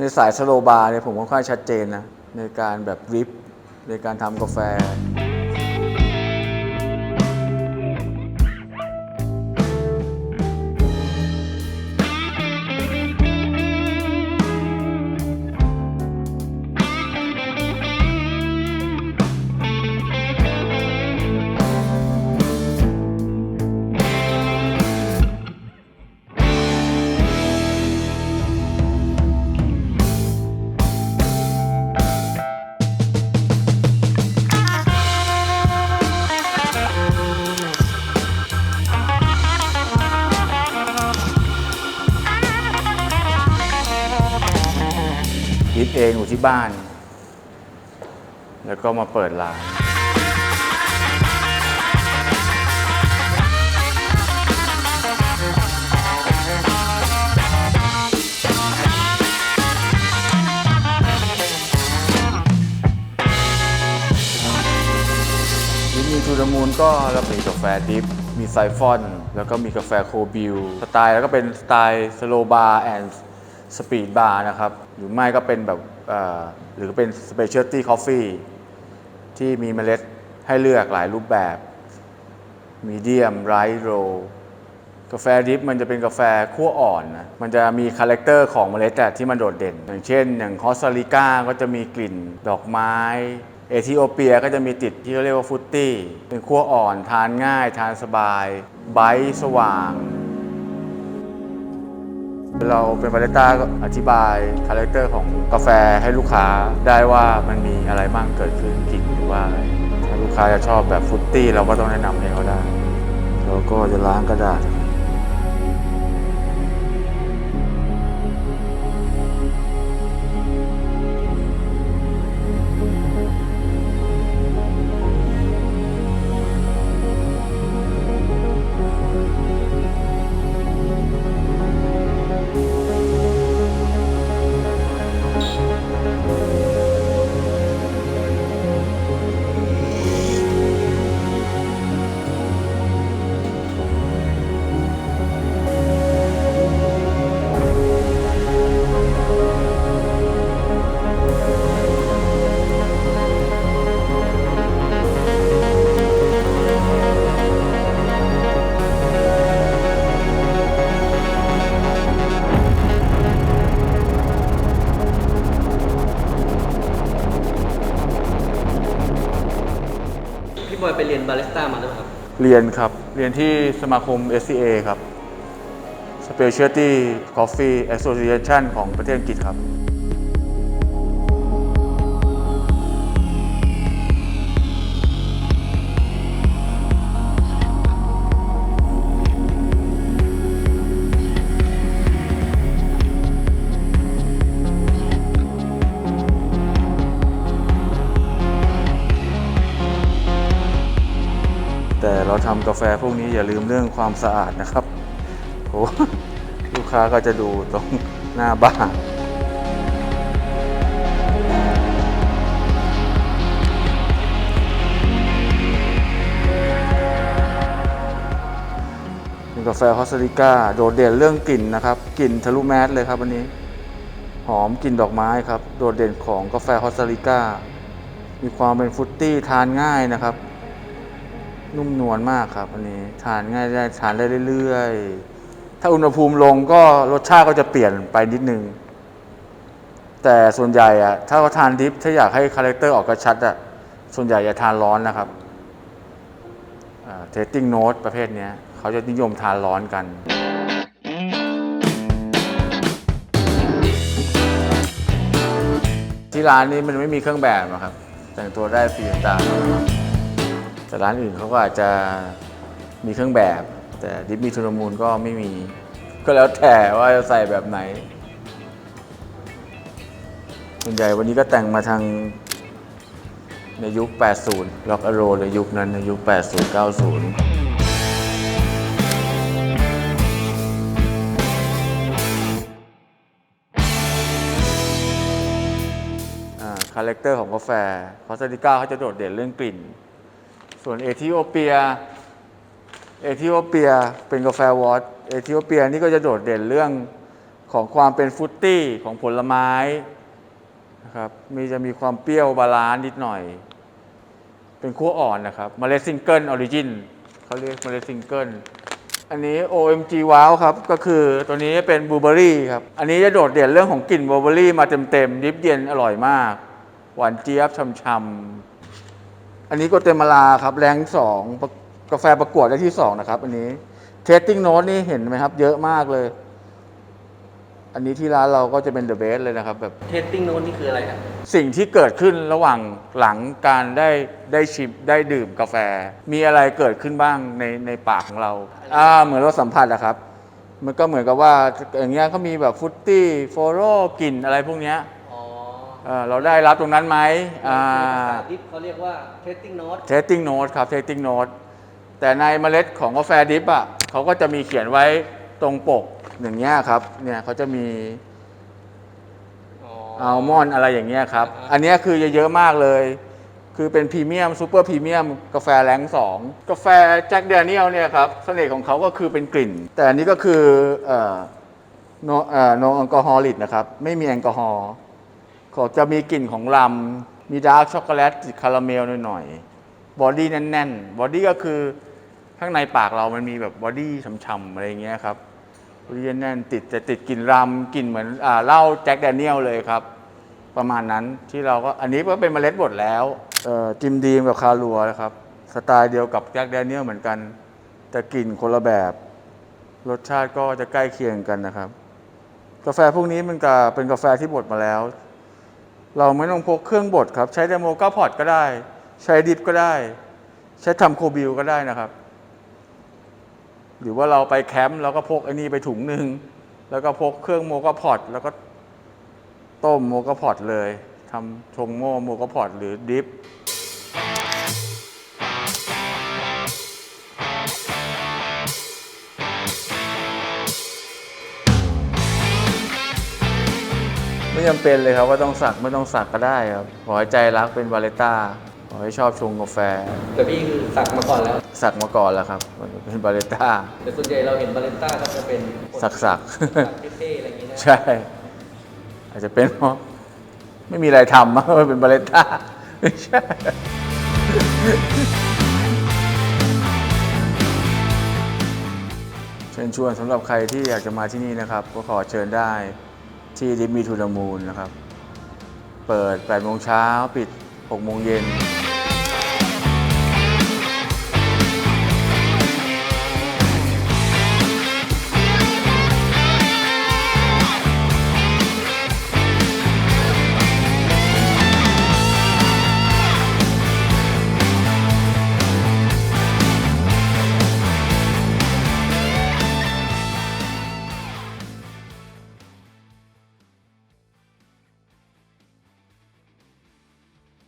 ในสายสโลบาร์เนี่ยผมค่อนข้างชัดเจนนะในการแบบริปในการทำกาแฟ ที่บ้าน แล้วก็มาเปิดร้านดิฟมีทูดมูลก็เรามีกาแฟดิฟ มีไซฟอน แล้วก็มีกาแฟโคบิล สไตล์แล้วก็เป็นสไตล์สโลบาร์แอนด์สปีดบาร์นะครับ หรือไม่ก็เป็นแบบ หรือเป็นสเปเชียลตี้คอฟฟี่ที่มีเมล็ดให้เลือกหลายรูปแบบมีเดียมไรท์โรกาแฟดริฟมันจะเป็นกาแฟคั่วอ่อนนะมันจะมีคาแรคเตอร์ของเมล็ดอะที่มันโดดเด่น อย่างเช่น อย่างคอสตาริกาก็จะมีกลิ่นดอกไม้ เอธิโอเปียก็จะมีติดที่เขาเรียกว่าฟุตตี้ เป็นคั่วอ่อนทานง่าย ทานสบาย ไบท์สว่าง เราเป็นบาริสต้าก็อธิบายคาแรคเตอร์ของกาแฟให้ลูกค้าได้ว่ามันมีอะไรบ้างเกิดขึ้นกลิ่นหรือว่าอะไรถ้าลูกค้าจะชอบแบบฟุตตี้เราก็ต้องแนะนำให้เขาได้แล้วก็จะล้างกระดาษ เรียนบาริสต้ามาหรือเปล่าครับ เรียนครับ เรียนที่สมาคม SCA ครับ Specialty Coffee Association ของประเทศอังกฤษครับ เราทำกาแฟพวกนี้อย่าลืมเรื่องความสะอาดนะครับโอ้ลูกค้าก็จะดูตรงหน้าบ้านกาแฟฮอสติก้าโดดเด่นเรื่องกลิ่นนะครับกลิ่นทะลุแมสเลยครับวันนี้ หอมกลิ่นดอกไม้ครับ โดดเด่นของกาแฟฮอสติก้ามีความเป็นฟุตตี้ทานง่ายนะครับ นุ่มนวลมากครับอันนี้ทานง่ายได้ทานได้เรื่อยๆ ถ้าอุณหภูมิลงก็รสชาติก็จะเปลี่ยนไปนิดนึง แต่ส่วนใหญ่อะถ้าเขาทานดิฟถ้าอยากให้คาแรคเตอร์ออกกระชัดอะส่วนใหญ่จะทานร้อนนะครับเทสติ้งโน้ตประเภทนี้เขาจะนิยมทานร้อนกันที่ร้านนี้มันไม่มีเครื่องแบบนะครับ แต่งตัวได้ฟรีสไตล์ แต่ร้านอื่นเขาก็อาจจะมีเครื่องแบบ แต่ดิฟมีทูนมูลก็ไม่มี ก็แล้วแต่ว่าจะใส่แบบไหนส่วนใหญ่วันนี้ก็แต่งมาทางในยุค 80 ล็อกอโรในยุคนั้นในยุค 80 90คาแรคเตอร์ของกาแฟคอสตาริก้าเขาจะโดดเด่นเรื่องกลิ่น ส่วนเอธิโอเปีย เอธิโอเปียเป็นกาแฟวอตเอธิโอเปียนี่ก็จะโดดเด่นเรื่องของความเป็นฟุตตี้ของผลไม้นะครับมีจะมีความเปรี้ยวบาลานซ์นิดหน่อย เป็นขั้วอ่อนนะครับเมล็ดซิงเกิลออริจินเขาเรียกเมล็ดซิงเกิลอันนี้ OMG ว้าวครับ ก็คือตัวนี้เป็นบลูเบอรี่ครับ อันนี้จะโดดเด่นเรื่องของกลิ่นบลูเบอรี่มาเต็มๆดิบเย็นอร่อยมาก หวานเจี๊ยบช่ำๆ อันนี้โกเตมาลาครับแรงสองประกาแฟประกวดได้ที่สองนะครับอันนี้เทสติ้งโน้ตนี่เห็นไหมครับ เยอะมากเลย อันนี้ที่ร้านเราก็จะเป็นเดอะเบสเลยนะครับแบบเทสติ้งโน้ตนี่คืออะไรครับสิ่งที่เกิดขึ้นระหว่างหลังการได้ได้ชิมได้ดื่มกาแฟ มีอะไรเกิดขึ้นบ้างในในปากของเราอ่าเหมือนเราสัมผัสอะครับ มันก็เหมือนกับว่าอย่างเงี้ยเขามีแบบฟรุตตี้โฟโรกลิ่นอะไรพวกเนี้ยอ๋อ เอ่อเราได้รับตรงนั้นไหมอ่าภาษาดิฟเขาเรียกว่าเทสติ้งโน้ตเทสติ้งโน้ตครับเทสติ้งโน้ตแต่ในเมล็ดของกาแฟดิฟอะเขาก็จะมีเขียนไว้ตรงปกอย่างเงี้ยครับ เนี่ยเขาจะมีอัลมอนด์อะไรอย่างเงี้ยครับอ่าฮะอันเนี้ยคือเยอะๆมากเลย คือเป็นพรีเมียมซูเปอร์พรีเมียมกาแฟแรงสองกาแฟแจ็คเดเนียลเนี่ยครับเสน่ห์ของเขาก็คือเป็นกลิ่น แต่อันนี้ก็คือเอ่อโนเอ่อโนแอลกอฮอลิกนะครับ ไม่มีแอลกอฮอล์ จะมีกลิ่นของลำ มีดาร์กช็อกโกแลตติดคาราเมลหน่อยๆ บอดี้แน่นๆ บอดี้ก็คือข้างในปากเรามันมีแบบบอดี้ฉ่ำๆอะไรอย่างเงี้ยครับบอดี้แน่นติดจะติดกลิ่นรำกลิ่นเหมือนอ่าเหล้าแจ็คแดเนียลเลยครับ ประมาณนั้นที่เราก็อันนี้ก็เป็นเมล็ดบดแล้วเอ่อจิมดีมกับคารัวนะครับ สไตล์เดียวกับแจ็คแดเนียลเหมือนกัน แต่กลิ่นคนละแบบ รสชาติก็จะใกล้เคียงกันนะครับ กาแฟพวกนี้มันก็เป็นกาแฟที่บดมาแล้ว เราไม่ต้องพกเครื่องบดครับ ใช้เดโมก้าพอตก็ได้ ใช้ดิฟก็ได้ ใช้ทำโคบิลก็ได้นะครับ หรือว่าเราไปแคมป์เราก็พกไอ้นี่ไปถุงหนึ่งแล้วก็พกเครื่องโมกาพอตแล้วก็ต้มโมกาพอตเลยทำชงโม่โมกาพอตหรือดิฟ ไม่จำเป็นเลยครับว่าต้องสักไม่ต้องสักก็ได้ครับขอให้ใจรักเป็นวาเลต้าขอให้ชอบชงกาแฟ แต่พี่คือสักมาก่อนแล้ว สักมาก่อนแล้วครับเป็นวาเลต้าแต่ส่วนใหญ่เราเห็นบาเลนต้าก็จะเป็นสักสักสักเท่ๆอะไรอย่างนี้นะใช่ อาจจะเป็นเพราะไม่มีอะไรทำมั้งเป็นบาเลต้าไม่ใช่เชิญชวนสำหรับใครที่อยากจะมาที่นี่นะครับ ก็ขอเชิญได้ ที่ดิมีทูดามูลนะครับ เปิด8โมงเช้าปิด6โมงเย็น